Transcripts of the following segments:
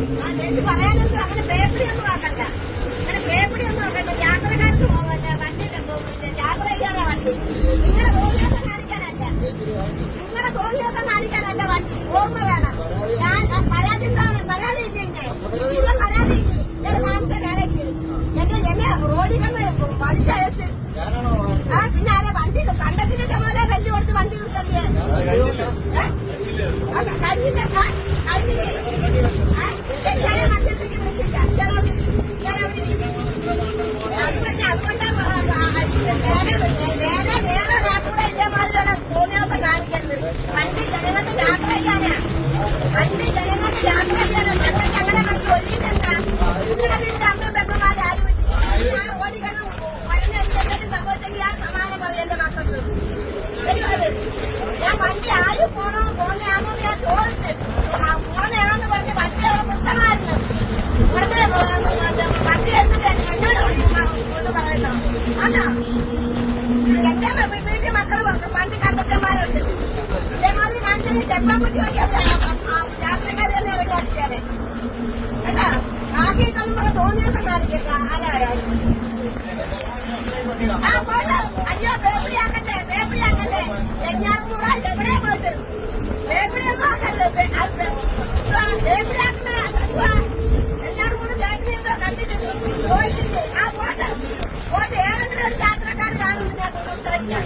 ചേച്ചി പറയാനൊന്നും അങ്ങനെ പേപ്പടി ഒന്നും ആക്കണ്ട. അങ്ങനെ പേപ്പടി ഒന്നും ആക്കണ്ട. യാത്രക്കാർക്ക് പോകാൻ വണ്ടി യാത്ര ചെയ്യാതെ വണ്ടി. നിങ്ങളുടെ തോന്നിയാസം കാണിക്കാനല്ല. നിങ്ങളുടെ വണ്ടി. ഓർമ്മ വേണം. ഞാൻ പരാതി പരാതി ഇല്ലേ ഇവിടെ പരാതി ഞാൻ കാണിച്ച വേലയ്ക്ക് എന്നെ എന്നെ റോഡിൽ വന്ന് വലിച്ചയച്ച്. ആ പിന്നെ ആരെ വണ്ടി കണ്ടത്തിന്റെ ചുമതല വെല്ലു കൊടുത്ത് വണ്ടി നിർത്തണ്ടേ കഴിഞ്ഞില്ലേ ദിവസം കാണിക്കുക ആരായാലും ആ പോട്ട് അയ്യോ പേപ്പിടിയാക്കണ്ടേ പേപ്പിടിയാക്കണ്ടേ എഞ്ഞാറും കൂടെ എവിടെ പോയിട്ട് പേപ്പിടിയൊന്നും ആക്കല്ലേ പേപ്പിടിയാക്കുന്ന എല്ലാരും കൂടെ ചേട്ടനെന്തോ കണ്ടിട്ടുണ്ട് പോയിട്ടില്ലേ ആ പോട്ട് പോട്ട് ഏതെങ്കിലും ഒരു യാത്രക്കാർ കാണും ഇതിനകത്ത് സംസാരിക്കാൻ.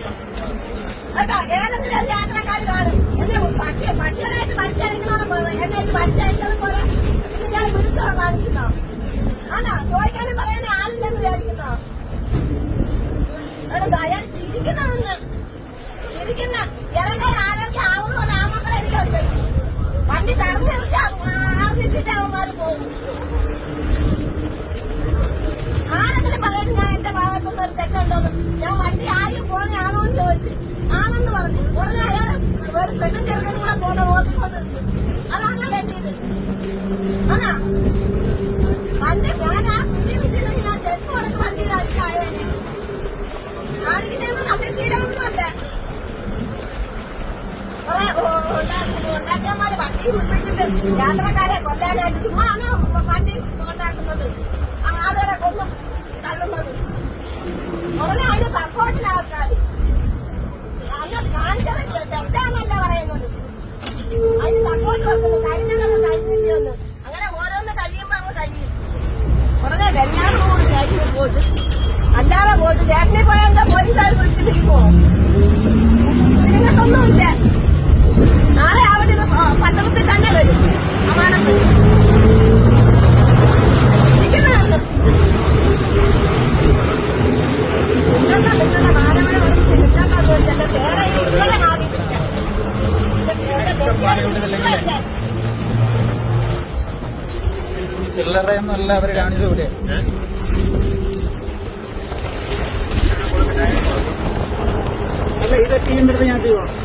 കേട്ടോ? ഏതെങ്കിലും ആണോ പറയാൻ ആളില്ലെന്ന് വിചാരിക്കുന്നോ? അയാൾ ചിരിക്കുന്നതെന്ന് ചിരിക്കുന്ന ഇറങ്ങാൻ ആരോഗ്യം ആവുന്നതുകൊണ്ട് ആ മക്കളെ എനിക്ക് അറിയാം വണ്ടി തടഞ്ഞു നിർത്തി ആർന്നിട്ടിട്ട് അവന്മാര് പോകും ആരെങ്കിലും പറയട്ടെ ഞാൻ എന്റെ ഭാഗത്തുനിന്ന് ഒരു തെറ്റുണ്ടോന്ന് ഞാൻ വണ്ടി ആരും പോകുന്ന ആണോന്ന് ചോദിച്ചു. ആണെന്ന് പറഞ്ഞു. ഉടനെ അയാൾ ഒരു പെണ്ണും ചെറുക്കനും കൂടെ പോകുന്ന നിന്നു. കാണിക്കുന്നതൊന്നും നല്ല ശീലമൊന്നുമല്ല കുറെ ഉണ്ടാക്കിയമാര് വണ്ടി വിട്ടിട്ട് യാത്രക്കാരെ കൊല്ലാനായിട്ട് ചുമ്മാണ് വണ്ടി ഉണ്ടാക്കുന്നത് ആളുകളെ കൊന്നും തള്ളുന്നത് ഉടനെ അതിന് സപ്പോർട്ടിന് ആൾക്കാര് അന്ന് കാണിച്ചത് തെറ്റാന്നല്ല പറയുന്നത് അതിന് സപ്പോർട്ട് വെക്കുന്നു കഴിഞ്ഞതൊക്കെ കഴിഞ്ഞില്ലെന്ന് അങ്ങനെ ഓരോന്ന് കഴിയുമ്പോ അങ്ങ് കഴിയും ഉടനെ വെഞ്ഞാറോട് ചേട്ടനെ പോയിട്ട് അല്ലാതെ പോയിട്ട് ചേട്ടനെ പോയാൽ എന്താ പോലീസുകാർ വിളിച്ചിട്ടിരിക്കുമോ നിങ്ങൾക്കൊന്നുമില്ല നാളെ അവിടെ പത്രത്തിൽ തന്നെ വരും. വരും ഇരിക്കുന്നതാണ്. നിങ്ങളുടെ നിങ്ങളുടെ വിളിച്ച് നിങ്ങളുടെ ചോദിച്ചു എന്റെ പേരെ ഇന്നലെ മാറിയിട്ടില്ല. ചില്ലറയൊന്നും അല്ല അവർ കാണിച്ചുകൂടെ അല്ല Interview